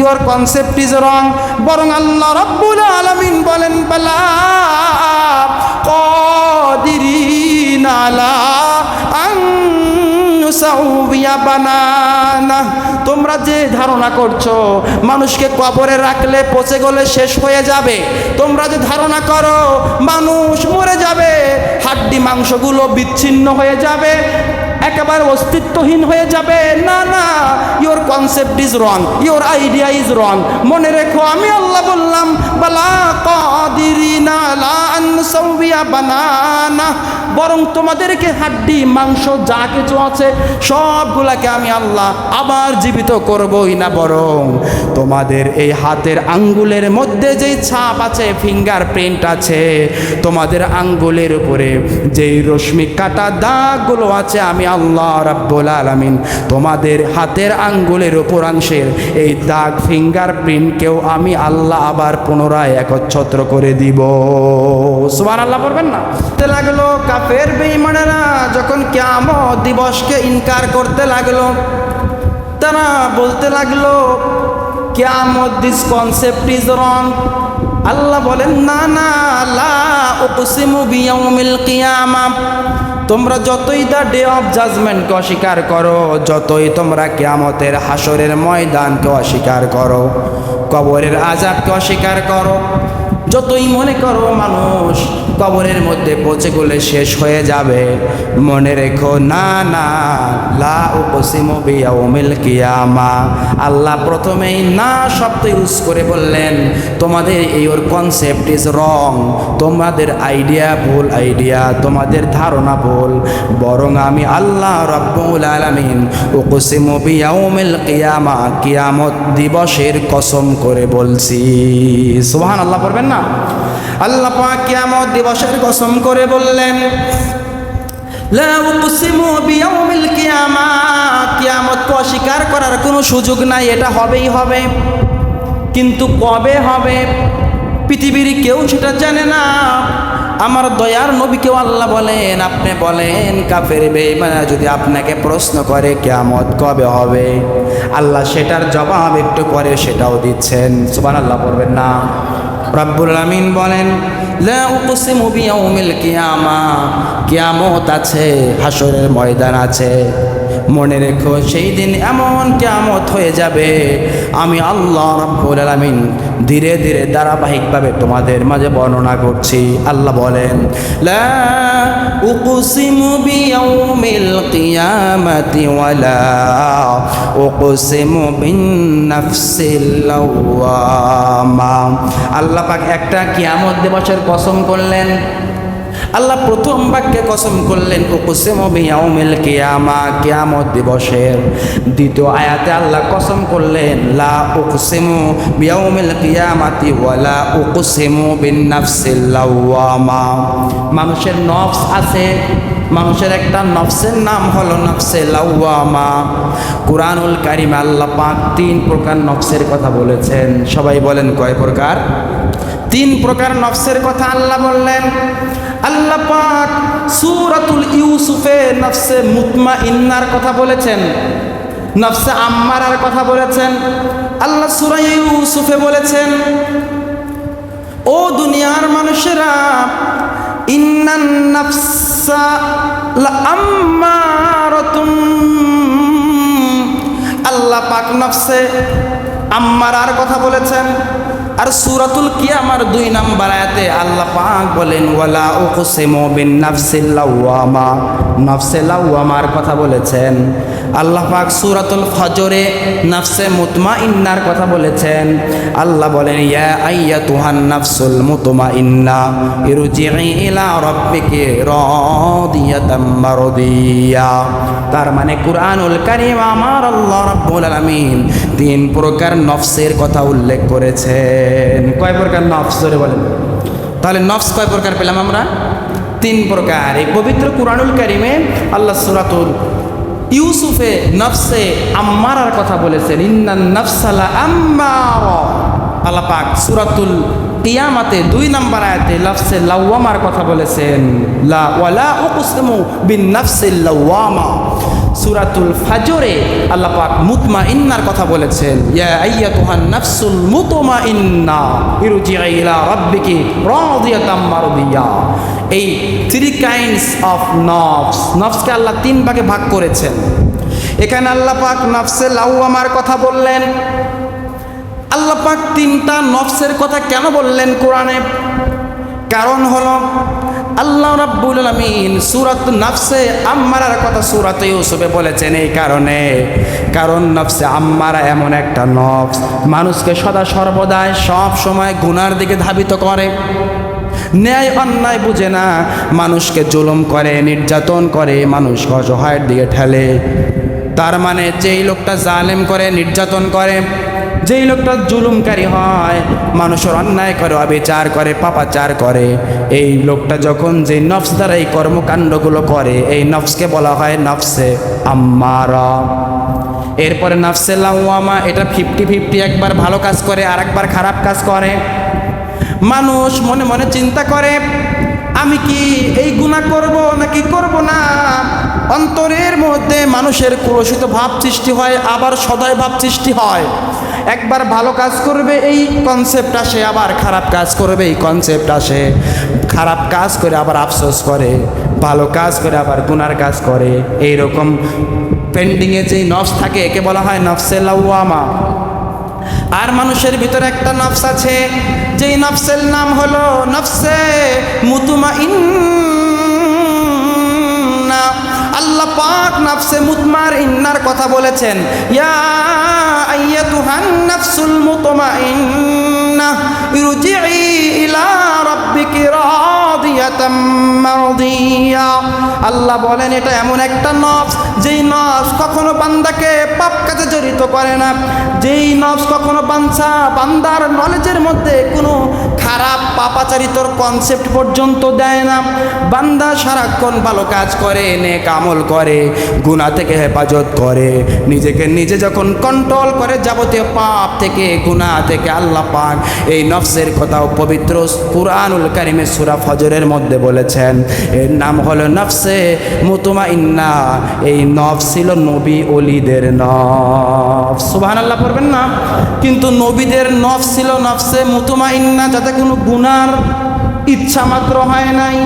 Your concept is রং বরং আল্লাহ রব্বুল আলমিন বলেন, বালা কদিরিন আলা বানানা। তোমরা যে ধারণা করছ, মানুষকে কবরে রাখলে পচে গেলে শেষ হয়ে যাবে। তোমরা যে ধারণা করো, মানুষ মরে যাবে, হাড্ডি মাংসগুলো বিচ্ছিন্ন হয়ে যাবে। একেবারে অস্তিত্বহীন হয়ে যাবে। না না your concept is wrong your idea is wrong মনে রেখো, আমি আল্লাহ বললাম, বালা কাদিরিনা বানানা। বরং তোমাদেরকে হাড্ডি, মাংস, যা কিছু আছে, সবগুলাকে আমি আল্লাহ আবার জীবিত করবই না বরং। তোমাদের এই হাতের আঙ্গুলের মধ্যে যেই ছাপ আছে ফিঙ্গার প্রিন্ট আছে, তোমাদের আঙ্গুলের উপরে যেই রশ্মি কাটা দাগগুলো আছে, আমি আল্লাহ রাব্বুল আলামিন, তোমাদের হাতের আঙ্গুলের উপরাংশের এই দাগ ফিঙ্গার প্রিন্টকেও আমি আল্লাহ আবার পুনরায় একচ্ছত্র করে দিব। সুবান আল্লাহ পড়বেন না লাগল কাফের বেঈমানেরা, যখন কিয়ামত দিবসকে ইনকার করতে লাগল, তারা বলতে লাগল, কিয়ামত দিস কনসেপ্ট ইজ রং আল্লাহ বলেন, না না, লা উকসিমু বিয়াউমিল কিয়ামা। তোমরা যতই দা ডে অফ জাজমেন্টকে অস্বীকার করো, যতই তোমরা কেয়ামতের হাসরের ময়দানকে অস্বীকার করো, কবরের আজাবকে অস্বীকার করো যতই মনে করো মানুষ কবরের মধ্যে পচে গলে শেষ হয়ে যাবে, মনে রেখো, না না, লা কিয়ামা। আল্লাহ প্রথমেই না শব্দ ইউজ করে বললেন, তোমাদের এই ওর কনসেপ্ট ইজ রং তোমাদের আইডিয়া ভুল আইডিয়া তোমাদের ধারণা ভুল। বরং আমি আল্লাহ রব্বুল আলামিন উকসিমু বিয়াউমিল কিয়ামা, কিয়ামত দিবসের কসম করে বলছি। সুবহান আল্লাহ পড়বেন না। আল্লাহ পাক কিয়ামত দিবসের কসম করে বললেন অস্বীকার করার কোনো সুযোগ নাই, এটা হবেই হবে। কিন্তু কবে হবে? পৃথিবীর কেউ সেটা জানে না। আমার দয়ার নবীকেও আল্লাহ বলেন, আপনি বলেন, কাফের বেঈমানা যদি আপনাকে প্রশ্ন করে, কিয়ামত কবে হবে? আল্লাহ সেটার জবাব একটু পরে সেটাও দিচ্ছেন। সুবান আল্লাহ বলবেন না। রাব্বুল আমিন বলেন কিয়ামত আছে হাসরের ময়দান আছে। মনে রেখো, সেই দিন এমন কেয়ামত হয়ে যাবে। আমি আল্লাহ রাব্বুল আলমিন ধীরে ধীরে ধারাবাহিকভাবে তোমাদের মাঝে বর্ণনা করছি। আল্লাহ বলেন, লা বিয়াউমিল কিয়ামাতি ওয়ালা উকসিমু বিন নাফসিল লাওয়ামা আল্লাহ পাক একটা কিয়ামত দিবসের কসম করলেন। আল্লাহ প্রথম বাক্যে কসম করলেন কিয়ামত দিবসের। দ্বিতীয় আয়াতে আল্লাহ কসম করলেন, লা কিয়ামাতি ওয়ালা মানুষের নফস আছে, মানুষের একটা নফসের নাম হলো নফসে লাউয়ামা কুরআনুল কারিমে আল্লাহ পাক তিন প্রকার নফসের কথা বলেছেন। সবাই বলেন কয় প্রকার? তিন প্রকার নফসের কথা আল্লাহ বললেন। আল্লাহ পাক সূরাতুল ইউসুফে নফসে মুতমা ইন্নার কথা বলেছেন, নফসে আম্মারার কথা বলেছেন, আল্লাহ সূরা ইউসুফে বলেছেন, ও দুনিয়ার মানুষেরা, ইন্নান নাফসা লাআম্মারাতুম আল্লাহ পাক নফসে আম্মারার কথা বলেছেন। আর সূরাতুল কিয়ামার দুই নাম্বার আয়াতে আল্লাহ পাক বলেন, ওয়ালা উকসিমু বিন নাফসিল লাওয়ামা। নফসে লাওয়ামার কথা বলেছেন। আল্লাহ পাক সূরাতুল ফজরে নফসে মুতমাইন্নার কথা বলেছেন। আল্লাহ বলেন, ইয়া আইয়াতুহান নাফসুল মুতমাইন্না ইরজিই ইলা রাব্বিকি রাদিয়াতাম মারদিয়া। তার মানে কুরআনুল কারীম আমার আল্লাহ রাব্বুল আলামিন তিন প্রকার নফসের কথা উল্লেখ কয় প্রকার নফস ধরে বলেন। তাহলে নফস কয় প্রকার পেলাম আমরা? তিন প্রকার। এই পবিত্র কুরআনুল কারিমে আল্লাহ সুরাতুল ইউসুফে নফসে আম্মারার কথা বলেছেন, ইন্নান নফসালা আম্মার আল্লাহ পাক সুরাতুল কিয়ামাতে দুই নাম্বার আয়াতে লফসে লাওয়ামার কথা বলেছেন, লা ওয়ালা উকসিমু বিন নাফসিল লাওয়ামা। সুরাতুল ফাজরে আল্লাহ পাক মুতমা ইন্নার কথা বলেছেন, ইয়া আইয়া আইয়াতুহান নাফসুল মুতমা ইন্না ইরজিই ইলা রাব্বিকি রাদিয়াতাম মারদিয়া। এই থ্রি কাইন্ডস অফ নফস নফসকে আল্লাহ তিন ভাগে ভাগ করেছেন। এখানে আল্লাহ পাক নফসে লাউয়ামার কথা বললেন। আল্লাহ পাক তিনটা নফসের কথা কেন বললেন কোরআনে? কারণ হলো আল্লাহ রাব্বুল আলামিন সূরাত নাফসে আম্মারার কথা সূরাত ইউসুফে বলেছেন, এই কারণে, কারণ নফসে আম্মারা এমন একটা নফস। মানুষকে সদা সর্বদাই সব সময় গুনার দিকে ধাবিত করে। ন্যায় অন্যায় বুঝে না, মানুষকে জুলুম করে, নির্যাতন করে, মানুষ অসহায়ের দিকে ঠেলে। তার মানে যেই লোকটা জালেম করে, নির্যাতন করে যেই লোকটা জুলুমকারী হয়, মানুষের অন্যায় করে, অবিচার করে, পাপাচার করে, এই লোকটা যখন যে নফস দ্বারা এই কর্মকাণ্ডগুলো করে, এই নফসকে বলা হয় নফসে আম্মারা। এরপরে নফসে লাউয়ামা এটা ফিফটি ফিফটি একবার ভালো কাজ করে আর একবার খারাপ কাজ করে। মানুষ মনে মনে চিন্তা করে, আমি কি এই গুণা করব নাকি করব না? অন্তরের মধ্যে মানুষের কুলসিত ভাব সৃষ্টি হয়, আবার সদয় ভাব সৃষ্টি হয়। একবার ভালো কাজ করবে, এই কনসেপ্ট আসে, আবার খারাপ কাজ করবে, এই কনসেপ্ট আসে। খারাপ কাজ করে আবার আফসোস করে, ভালো কাজ করে আবার গুনার কাজ করে। এই রকম পেন্ডিংয়ে যেই নফস থাকে, একে বলা হয় নফসে লাউয়ামা আর মানুষের ভিতরে একটা নফস আছে, যেই নফসের নাম হলো নফসে মুতুমা ইন্না আল্লাহ পাক নফসে মুতমার ইন্নার কথা বলেছেন, ইয়া আল্লাহ বলেন, এটা এমন একটা নফস, যেই নফস কখনো বান্দাকে পাপ কাজে জড়িত করে না। যেই নফস কখনো বাঞ্ছা, বান্দার নলেজের মধ্যে কোনো খারাপ পাপাচারিতর কনসেপ্ট পর্যন্ত দেয় না। বান্দা সারাক্ষণ ভালো কাজ করে, নেক আমল করে গুণা থেকে হেফাজত করে। নিজেকে নিজে যখন কন্ট্রোল করে, যাবতীয় পাপ থেকে গুণা থেকে আল্লাহ পাক এই নফসের কথাও পবিত্র কুরআনুল কারিমের সুরা ফজরের মধ্যে বলেছেন। এর নাম হলো নফসে মুতুমা ইন্না এই নফস ছিল নবী অলিদের নফস। সুবহান আল্লাহ পড়বেন না? কিন্তু নবীদের নফস ছিল নফসে মুতুমা ইন্না যাতে কোনো গুনার ইচ্ছা মাত্র হয় নাই।